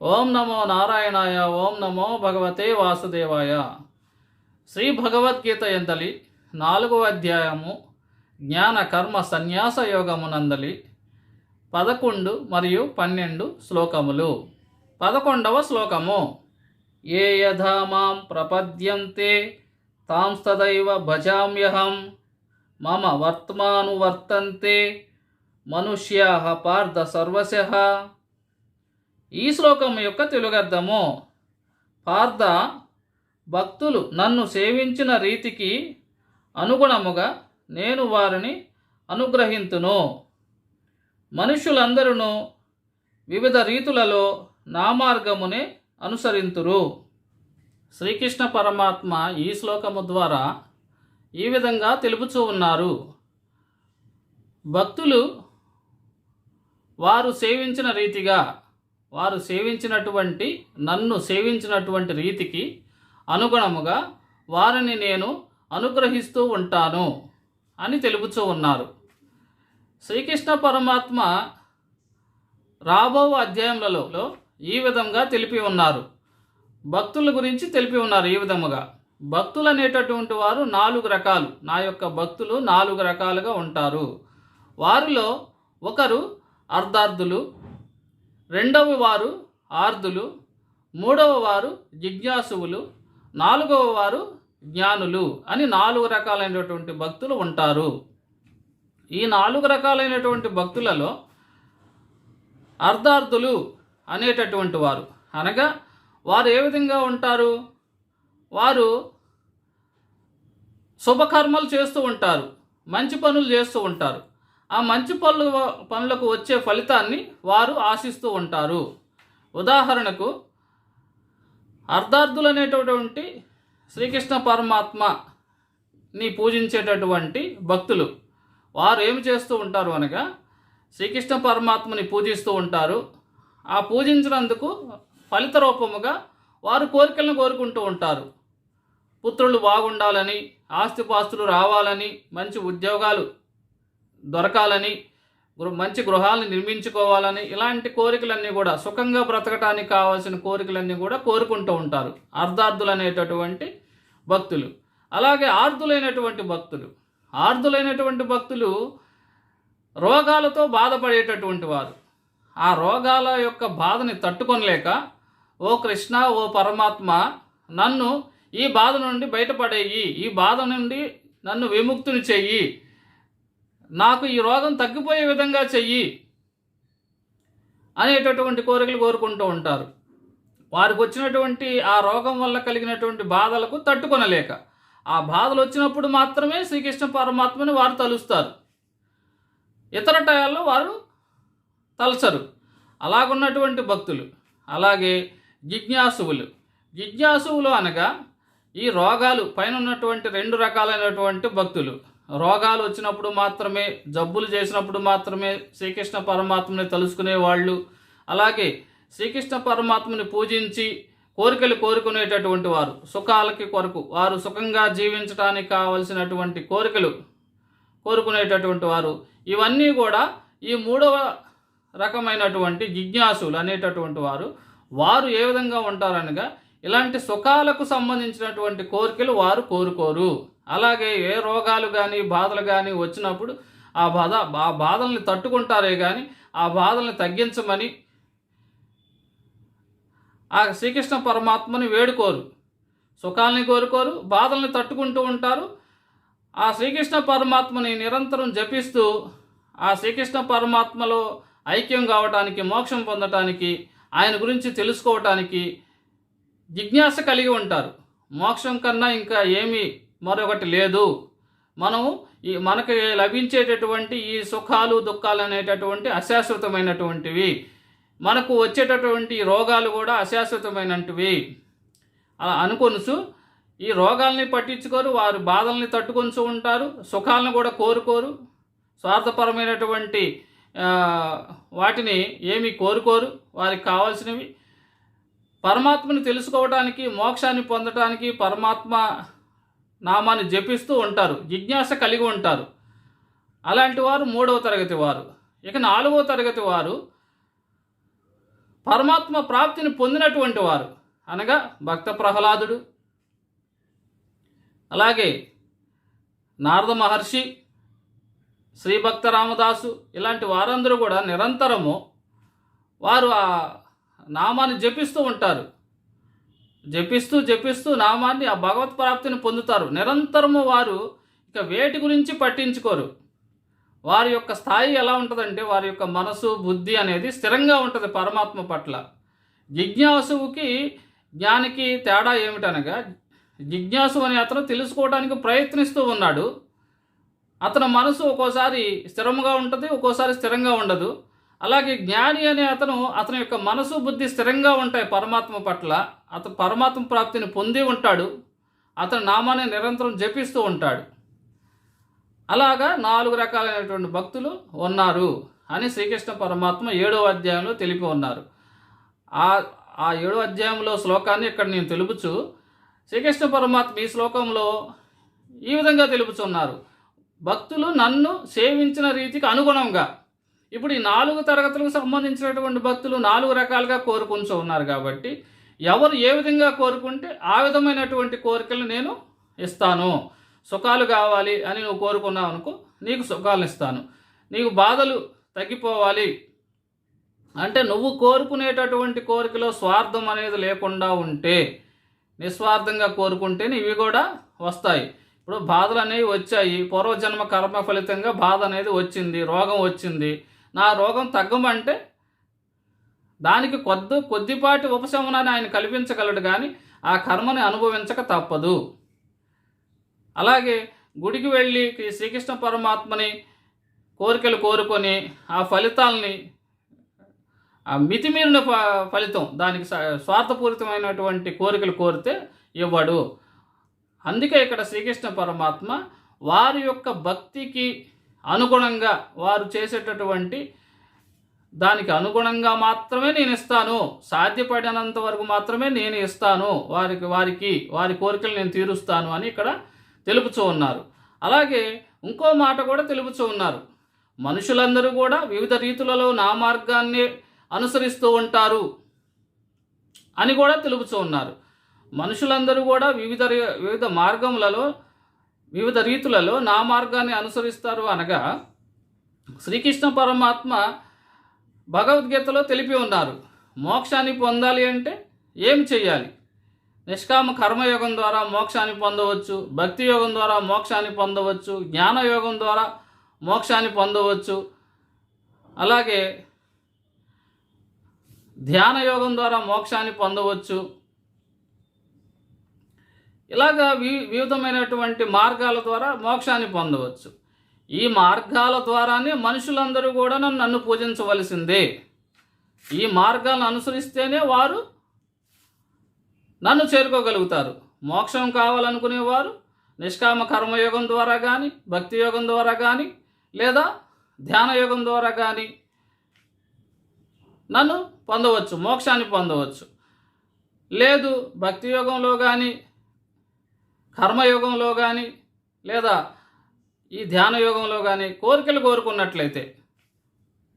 ఓం నమో నారాయణాయ ఓం నమో భగవతే వాసుదేవాయ. శ్రీ భగవద్గీత ఎందలి నాలుగవ అధ్యాయము జ్ఞాన కర్మ సన్యాస యోగమునందలి పదకొండు మరియు పన్నెండు శ్లోకములు. పదకొండవ శ్లోకము ఏ యథా మాం ప్రపద్యంతే తాంస్తదైవ భజామ్యహం మమ వర్తమానువర్తంతే మనుష్యా పార్థ సర్వశ. ఈ శ్లోకం యొక్క తెలుగర్థము పార్థ భక్తులు నన్ను సేవించిన రీతికి అనుగుణముగా నేను వారిని అనుగ్రహింతును. మనుషులందరూ వివిధ రీతులలో నా మార్గమునే అనుసరింతురు. శ్రీకృష్ణ పరమాత్మ ఈ శ్లోకము ద్వారా ఈ విధంగా తెలుపుచూ ఉన్నారు. భక్తులు వారు సేవించిన రీతిగా వారు సేవించినటువంటి నన్ను సేవించినటువంటి రీతికి అనుగుణముగా వారిని నేను అనుగ్రహిస్తూ ఉంటాను అని తెలుపుతూ ఉన్నారు. శ్రీకృష్ణ పరమాత్మ రాబో అధ్యాయములలో ఈ విధంగా తెలిపి ఉన్నారు. భక్తుల గురించి తెలిపి ఉన్నారు ఈ విధముగా. భక్తులు అనేటటువంటి వారు నాలుగు రకాలు. నా యొక్క భక్తులు నాలుగు రకాలుగా ఉంటారు. వారిలో ఒకరు అర్ధార్థులు రెండవ వారు ఆర్దులు మూడవ వారు జిజ్ఞాసువులు నాలుగవ వారు జ్ఞానులు అని నాలుగు రకాలైనటువంటి భక్తులు ఉంటారు. ఈ నాలుగు రకాలైనటువంటి భక్తులలో అర్ధార్థులు అనేటటువంటి వారు. అనగా వారు ఏ విధంగా ఉంటారు? వారు శుభకర్మలు చేస్తూ ఉంటారు మంచి పనులు చేస్తూ ఉంటారు. ఆ మంచి పనులు పనులకు వచ్చే ఫలితాన్ని వారు ఆశిస్తూ ఉంటారు. ఉదాహరణకు అర్ధార్థులు అనేటటువంటి శ్రీకృష్ణ పరమాత్మని పూజించేటటువంటి భక్తులు వారు ఏమి చేస్తూ ఉంటారు అనగా శ్రీకృష్ణ పరమాత్మని పూజిస్తూ ఉంటారు. ఆ పూజించినందుకు ఫలిత రూపముగా వారు కోరికలను కోరుకుంటూ ఉంటారు. పుత్రులు బాగుండాలని ఆస్తిపాస్తులు రావాలని మంచి ఉద్యోగాలు దొరకాలని మంచి గృహాలను నిర్మించుకోవాలని ఇలాంటి కోరికలన్నీ కూడా సుఖంగా బ్రతకటానికి కావాల్సిన కోరికలన్నీ కూడా కోరుకుంటూ ఉంటారు అర్ధార్థులు అనేటటువంటి భక్తులు. అలాగే ఆర్ధులైనటువంటి భక్తులు. ఆర్ధులైనటువంటి భక్తులు రోగాలతో బాధపడేటటువంటి వారు. ఆ రోగాల యొక్క బాధని తట్టుకొనలేక ఓ కృష్ణ ఓ పరమాత్మ నన్ను ఈ బాధ నుండి బయటపడేయి ఈ బాధ నుండి నన్ను విముక్తుని చెయ్యి నాకు ఈ రోగం తగ్గిపోయే విధంగా చెయ్యి అనేటటువంటి కోరికలు కోరుకుంటూ ఉంటారు. వారికి వచ్చినటువంటి ఆ రోగం వల్ల కలిగినటువంటి బాధలకు తట్టుకొనలేక ఆ బాధలు వచ్చినప్పుడు మాత్రమే శ్రీకృష్ణ పరమాత్మని వారు తలుస్తారు. ఇతర టయాల్లో వారు తలచరు అలాగున్నటువంటి భక్తులు అలాగే జిజ్ఞాసువులు. జిజ్ఞాసువులు అనగా ఈ రోగాలు పైన ఉన్నటువంటి రెండు రకాలైనటువంటి భక్తులు. రోగాలు వచ్చినప్పుడు మాత్రమే జబ్బులు చేసినప్పుడు మాత్రమే శ్రీకృష్ణ పరమాత్మని తలుసుకునేవాళ్ళు. అలాగే శ్రీకృష్ణ పరమాత్మని పూజించి కోరికలు కోరుకునేటటువంటి వారు సుఖాలకి కొరకు వారు సుఖంగా జీవించడానికి కావలసినటువంటి కోరికలు కోరుకునేటటువంటి వారు. ఇవన్నీ కూడా ఈ మూడవ రకమైనటువంటి జిజ్ఞాసులు అనేటటువంటి వారు వారు ఏ విధంగా ఉంటారనగా ఇలాంటి సుఖాలకు సంబంధించినటువంటి కోరికలు వారు కోరుకోరు. అలాగే ఏ రోగాలు కానీ బాధలు కానీ వచ్చినప్పుడు ఆ బాధ ఆ బాధల్ని తట్టుకుంటారే కానీ ఆ బాధల్ని తగ్గించమని ఆ శ్రీకృష్ణ పరమాత్మని వేడుకోరు. సుఖాలని కోరుకోరు బాధల్ని తట్టుకుంటూ ఉంటారు. ఆ శ్రీకృష్ణ పరమాత్మని నిరంతరం జపిస్తూ ఆ శ్రీకృష్ణ పరమాత్మలో ఐక్యం కావటానికి మోక్షం పొందటానికి ఆయన గురించి తెలుసుకోవటానికి జిజ్ఞాస కలిగి ఉంటారు. మోక్షం కన్నా ఇంకా ఏమీ మరొకటి లేదు. మనము ఈ మనకి లభించేటటువంటి ఈ సుఖాలు దుఃఖాలు అనేటటువంటి అశాశ్వతమైనటువంటివి. మనకు వచ్చేటటువంటి రోగాలు కూడా అశాశ్వతమైనటివి అలా అనుకొనుసు ఈ రోగాల్ని పట్టించుకోరు వారి బాధల్ని తట్టుకొనుచు ఉంటారు సుఖాలను కూడా కోరుకోరు. స్వార్థపరమైనటువంటి వాటిని ఏమీ కోరుకోరు వారికి కావాల్సినవి. పరమాత్మని తెలుసుకోవడానికి మోక్షాన్ని పొందడానికి పరమాత్మ నామాన్ని జపిస్తూ ఉంటారు జిజ్ఞాస కలిగి ఉంటారు. అలాంటి వారు మూడవ తరగతి వారు. ఇక నాలుగవ తరగతి వారు పరమాత్మ ప్రాప్తిని పొందినటువంటి వారు. అనగా భక్త ప్రహ్లాదుడు. అలాగే నారద మహర్షి శ్రీభక్త రామదాసు ఇలాంటి వారందరూ కూడా నిరంతరము వారు ఆ నామాన్ని జపిస్తూ ఉంటారు. జపిస్తూ జపిస్తూ నామాన్ని ఆ భగవత్ ప్రాప్తిని పొందుతారు. నిరంతరము వారు ఇక వేటి గురించి పట్టించుకోరు. వారి యొక్క స్థాయి ఎలా ఉంటుందంటే వారి యొక్క మనసు బుద్ధి అనేది స్థిరంగా ఉంటుంది పరమాత్మ పట్ల. జిజ్ఞాసువుకి జ్ఞానికి తేడా ఏమిటనగా జిజ్ఞాసు అనే అతను తెలుసుకోవడానికి ప్రయత్నిస్తూ ఉన్నాడు. అతని మనసు ఒక్కోసారి స్థిరంగా ఉంటుంది ఒక్కోసారి స్థిరంగా ఉండదు. అలాగే జ్ఞాని అనే అతను అతని యొక్క మనసు బుద్ధి స్థిరంగా ఉంటాయి పరమాత్మ పట్ల. అతను పరమాత్మ ప్రాప్తిని పొంది ఉంటాడు. అతను నామాన్ని నిరంతరం జపిస్తూ ఉంటాడు. అలాగా నాలుగు రకాలైనటువంటి భక్తులు ఉన్నారు అని శ్రీకృష్ణ పరమాత్మ ఏడవ అధ్యాయంలో తెలిపి ఉన్నారు. ఆ ఆ ఏడో అధ్యాయంలో శ్లోకాన్ని ఇక్కడ నేను తెలుపుచు శ్రీకృష్ణ పరమాత్మ ఈ శ్లోకంలో ఈ విధంగా తెలుపుచున్నారు. భక్తులు నన్ను సేవించిన రీతికి అనుగుణంగా ఇప్పుడు ఈ నాలుగు తరగతులకు సంబంధించినటువంటి భక్తులు నాలుగు రకాలుగా కోరుకుంటూ ఉన్నారు కాబట్టి ఎవరు ఏ విధంగా కోరుకుంటే ఆ విధమైనటువంటి కోరికలు నేను ఇస్తాను. సుఖాలు కావాలి అని నువ్వు కోరుకున్నావు అనుకో నీకు సుఖాలు ఇస్తాను. నీకు బాధలు తగ్గిపోవాలి అంటే నువ్వు కోరుకునేటటువంటి కోరికలో స్వార్థం అనేది లేకుండా ఉంటే నిస్వార్థంగా కోరుకుంటేనే ఇవి కూడా వస్తాయి. ఇప్పుడు బాధలు అనేవి వచ్చాయి. పూర్వజన్మ కర్మ ఫలితంగా బాధ అనేది వచ్చింది రోగం వచ్చింది. నా రోగం తగ్గమంటే దానికి కొద్ది కొద్దిపాటి ఉపశమనాన్ని ఆయన కల్పించగలడు కానీ ఆ కర్మని అనుభవించక తప్పదు. అలాగే గుడికి వెళ్ళి శ్రీకృష్ణ పరమాత్మని కోరికలు కోరుకొని ఆ ఫలితాలని ఆ మితిమీరిన ఫ ఫలితం దానికి స్వార్థపూరితమైనటువంటి కోరికలు కోరితే ఇవ్వడు. అందుకే ఇక్కడ శ్రీకృష్ణ పరమాత్మ వారి యొక్క భక్తికి అనుగుణంగా వారు చేసేటటువంటి దానికి అనుగుణంగా మాత్రమే నేను ఇస్తాను. సాధ్యపడినంత వరకు మాత్రమే నేను ఇస్తాను. వారికి వారికి వారి కోరికలు నేను తీరుస్తాను అని ఇక్కడ తెలుపుచూ ఉన్నారు. అలాగే ఇంకో మాట కూడా తెలుపుచూ ఉన్నారు. మనుషులందరూ కూడా వివిధ రీతులలో నా మార్గాన్ని అనుసరిస్తూ ఉంటారు అని కూడా తెలుపుచూ ఉన్నారు. మనుషులందరూ కూడా వివిధ రీ- వివిధ మార్గములలో వివిధ రీతులలో నా మార్గాన్ని అనుసరిస్తారు అనగా శ్రీకృష్ణ పరమాత్మ భగవద్గీతలో తెలిపి ఉన్నారు. మోక్షాన్ని పొందాలి అంటే ఏం చెయ్యాలి? నిష్కామ కర్మయోగం ద్వారా మోక్షాన్ని పొందవచ్చు భక్తి యోగం ద్వారా మోక్షాన్ని పొందవచ్చు జ్ఞానయోగం ద్వారా మోక్షాన్ని పొందవచ్చు. అలాగే ధ్యాన యోగం ద్వారా మోక్షాన్ని పొందవచ్చు. ఇలాగా వి వివిధమైనటువంటి మార్గాల ద్వారా మోక్షాన్ని పొందవచ్చు. ఈ మార్గాల ద్వారానే మనుషులందరూ కూడా నన్ను పూజించవలసిందే. ఈ మార్గాలను అనుసరిస్తేనే వారు నన్ను చేరుకోగలుగుతారు. మోక్షం కావాలనుకునేవారు నిష్కామ కర్మయోగం ద్వారా కానీ భక్తి యోగం ద్వారా కానీ లేదా ధ్యాన యోగం ద్వారా కానీ నన్ను పొందవచ్చు మోక్షాన్ని పొందవచ్చు. లేదు భక్తి యోగంలో కానీ కర్మయోగంలో కానీ లేదా ఈ ధ్యాన యోగంలో కానీ కోరికలు కోరుకున్నట్లయితే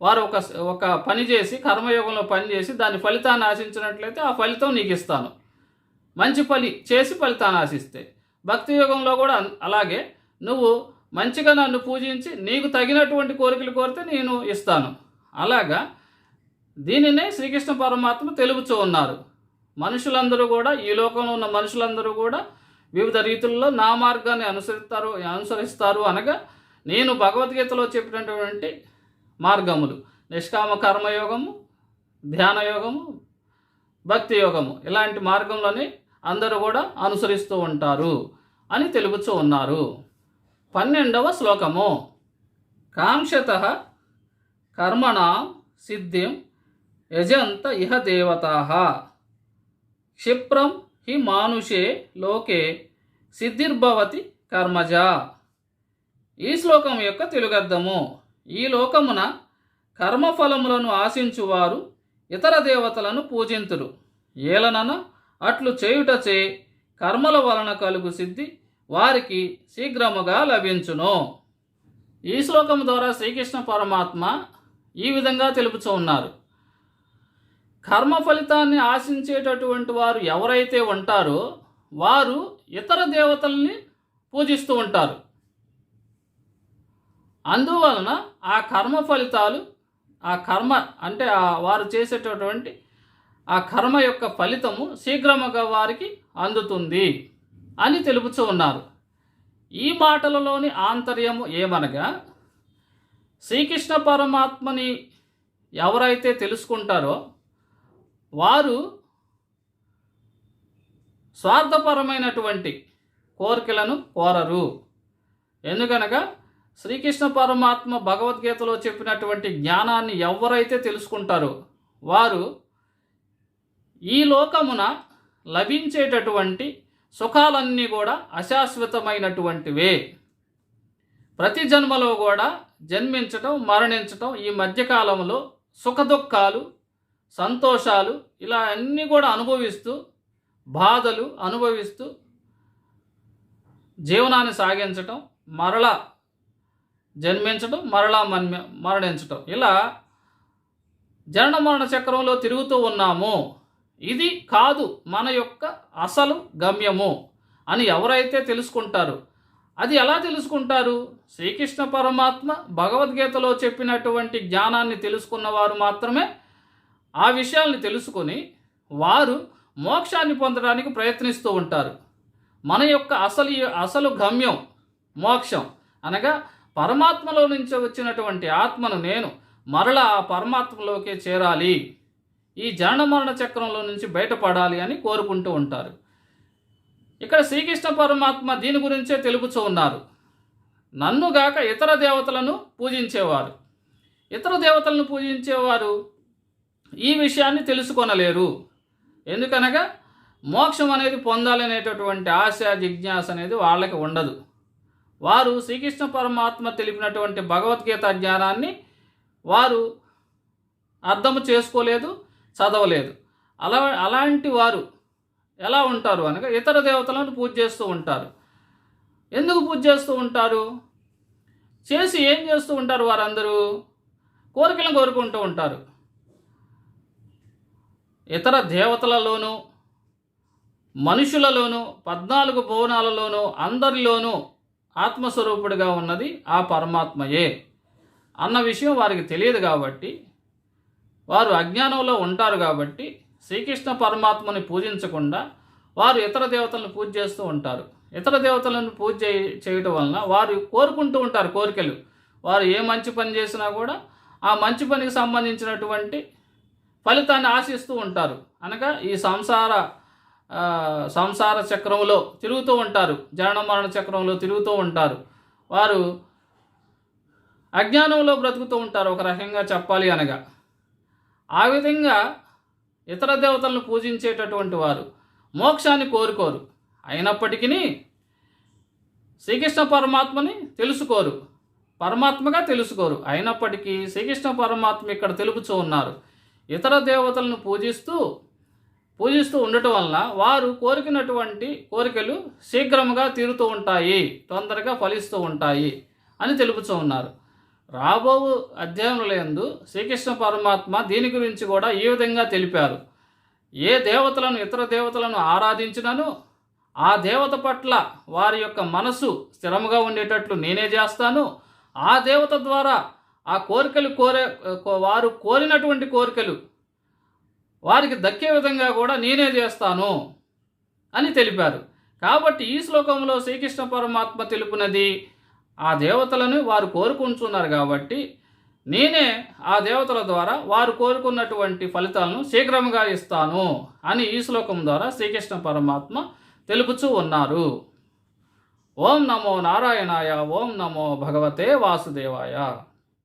వారు ఒక ఒక పని చేసి కర్మయోగంలో పని చేసి దాని ఫలితాన్ని ఆశించినట్లయితే ఆ ఫలితం నీకు ఇస్తాను. మంచి పని చేసి ఫలితాన్ని ఆశిస్తే భక్తి యోగంలో కూడా అలాగే నువ్వు మంచిగా నన్ను పూజించి నీకు తగినటువంటి కోరికలు కోరితే నేను ఇస్తాను. అలాగా దీనినే శ్రీకృష్ణ పరమాత్మ తెలుపుతూ ఉన్నారు. మనుషులందరూ కూడా ఈ లోకంలో ఉన్న మనుషులందరూ కూడా వివిధ రీతుల్లో నా మార్గాన్ని అనుసరిస్తారు అనుసరిస్తారు అనగా నేను భగవద్గీతలో చెప్పినటువంటి మార్గములు. నిష్కామ కర్మయోగము ధ్యానయోగము భక్తి యోగము. ఇలాంటి మార్గంలోని అందరూ కూడా అనుసరిస్తూ ఉంటారు అని తెలుపుతూ ఉన్నారు. పన్నెండవ శ్లోకము. కాంక్షత కర్మణ సిద్ధిం యజంత ఇహ దేవతా. క్షిప్రం హి మానుషే లోకే సిద్ధిర్భవతి కర్మజ ఈ శ్లోకం యొక్క తెలుగర్థము. ఈ లోకమున కర్మఫలములను ఆశించువారు ఇతర దేవతలను పూజింతురు. ఏలనన అట్లు చేయుటచే కర్మల వలన కలుగు సిద్ధి వారికి శీఘ్రముగా లభించును. ఈ శ్లోకం ద్వారా శ్రీకృష్ణ పరమాత్మ ఈ విధంగా తెలుపుచూ ఉన్నారు. కర్మ ఫలితాన్ని ఆశించేటటువంటి వారు ఎవరైతే ఉంటారో వారు ఇతర దేవతల్ని పూజిస్తూ ఉంటారు. అందువలన ఆ కర్మ ఫలితాలు ఆ కర్మ అంటే ఆ వారు చేసేటటువంటి ఆ కర్మ యొక్క ఫలితము శీఘ్రముగా వారికి అందుతుంది అని తెలుపుతూ ఉన్నారు. ఈ మాటలలోని ఆంతర్యము ఏమనగా శ్రీకృష్ణ పరమాత్మని ఎవరైతే తెలుసుకుంటారో వారు స్వార్థపరమైనటువంటి కోరికలను కోరరు. ఎందుకనగా శ్రీకృష్ణ పరమాత్మ భగవద్గీతలో చెప్పినటువంటి జ్ఞానాన్ని ఎవరైతే తెలుసుకుంటారో వారు ఈ లోకమున లభించేటటువంటి సుఖాలన్నీ కూడా అశాశ్వతమైనటువంటివే. ప్రతి జన్మలో కూడా జన్మించటం మరణించటం ఈ మధ్యకాలంలో సుఖదుఖాలు సంతోషాలు ఇలా అన్నీ కూడా అనుభవిస్తూ బాధలు అనుభవిస్తూ జీవనాన్ని సాగించటం మరలా జన్మించటం మరలా మన్మ మరణించటం. ఇలా జనన మరణ చక్రంలో తిరుగుతూ ఉన్నాము. ఇది కాదు మన యొక్క అసలు గమ్యము అని ఎవరైతే తెలుసుకుంటారు అది ఎలా తెలుసుకుంటారు? శ్రీకృష్ణ పరమాత్మ భగవద్గీతలో చెప్పినటువంటి జ్ఞానాన్ని తెలుసుకున్న వారు మాత్రమే ఆ విషయాల్ని తెలుసుకొని వారు మోక్షాన్ని పొందడానికి ప్రయత్నిస్తూ ఉంటారు. మన యొక్క అసలు అసలు గమ్యం మోక్షం. అనగా పరమాత్మలో నుంచి వచ్చినటువంటి ఆత్మను నేను మరలా ఆ పరమాత్మలోకే చేరాలి. ఈ జనన మరణ చక్రంలో నుంచి బయటపడాలి అని కోరుకుంటూ ఉంటారు. ఇక్కడ శ్రీకృష్ణ పరమాత్మ దీని గురించే తెలుపుచూ ఉన్నారు. నన్నుగాక ఇతర దేవతలను పూజించేవారు. ఇతర దేవతలను పూజించేవారు ఈ విషయాన్ని తెలుసుకొనలేరు. ఎందుకనగా మోక్షం అనేది పొందాలనేటటువంటి ఆశ జిజ్ఞాస అనేది వాళ్ళకి ఉండదు. వారు శ్రీకృష్ణ పరమాత్మ తెలిపినటువంటి భగవద్గీత జ్ఞానాన్ని వారు అర్థము చేసుకోలేదు చదవలేదు. అలా అలాంటి వారు ఎలా ఉంటారు అనగా ఇతర దేవతలను పూజ చేస్తూ ఉంటారు. ఎందుకు పూజ చేస్తూ ఉంటారు? చేసి ఏం చేస్తూ ఉంటారు వారందరూ? కోరికలను కోరుకుంటూ ఉంటారు. ఇతర దేవతలలోనూ మనుషులలోనూ పద్నాలుగు భువనాలలోనూ అందరిలోనూ ఆత్మస్వరూపుడిగా ఉన్నది ఆ పరమాత్మయే అన్న విషయం వారికి తెలియదు కాబట్టి వారు అజ్ఞానంలో ఉంటారు కాబట్టి శ్రీకృష్ణ పరమాత్మని పూజించకుండా వారు ఇతర దేవతలను పూజ చేస్తూ ఉంటారు. ఇతర దేవతలను పూజ చేయ చేయటం వలన వారు కోరుకుంటూ ఉంటారు కోరికలు. వారు ఏ మంచి పని చేసినా కూడా ఆ మంచి పనికి సంబంధించినటువంటి ఫలితాన్ని ఆశిస్తూ ఉంటారు. అనగా ఈ సంసార సంసార చక్రంలో తిరుగుతూ ఉంటారు. జనన మరణ చక్రంలో తిరుగుతూ ఉంటారు. వారు అజ్ఞానంలో బ్రతుకుతూ ఉంటారు. ఒక రకంగా చెప్పాలి అనగా. ఆ విధంగా ఇతర దేవతలను పూజించేటటువంటి వారు మోక్షాన్ని కోరుకోరు. అయినప్పటికీ శ్రీకృష్ణ పరమాత్మని తెలుసుకోరు. పరమాత్మగా తెలుసుకోరు. అయినప్పటికీ శ్రీకృష్ణ పరమాత్మ ఇక్కడ తెలుపుచూ ఉన్నారు. ఇతర దేవతలను పూజిస్తూ పూజిస్తూ ఉండటం వలన వారు కోరికినటువంటి కోరికలు శీఘ్రముగా తీరుతూ ఉంటాయి తొందరగా ఫలిస్తూ ఉంటాయి అని తెలుపుతూ ఉన్నారు. రాబో అధ్యాయములందు శ్రీకృష్ణ పరమాత్మ దీని గురించి కూడా ఈ విధంగా తెలిపారు. ఏ దేవతలను ఇతర దేవతలను ఆరాధించినను ఆ దేవత పట్ల వారి యొక్క మనసు స్థిరముగా ఉండేటట్లు నేనే చేస్తాను ఆ దేవత ద్వారా ఆ కోరికలు కోరే కో- వారు కోరినటువంటి కోరికలు వారికి దక్కే విధంగా కూడా నేనే చేస్తాను అని తెలిపారు. కాబట్టి ఈ శ్లోకంలో శ్రీకృష్ణ పరమాత్మ తెలుపునది ఆ దేవతలను వారు కోరుకుంటున్నారు కాబట్టి నేనే ఆ దేవతల ద్వారా వారు కోరుకున్నటువంటి ఫలితాలను శీఘ్రంగా ఇస్తాను అని ఈ శ్లోకం ద్వారా శ్రీకృష్ణ పరమాత్మ తెలుపుచూ ఉన్నారు. ఓం నమో నారాయణాయ ఓం నమో భగవతే వాసుదేవాయ.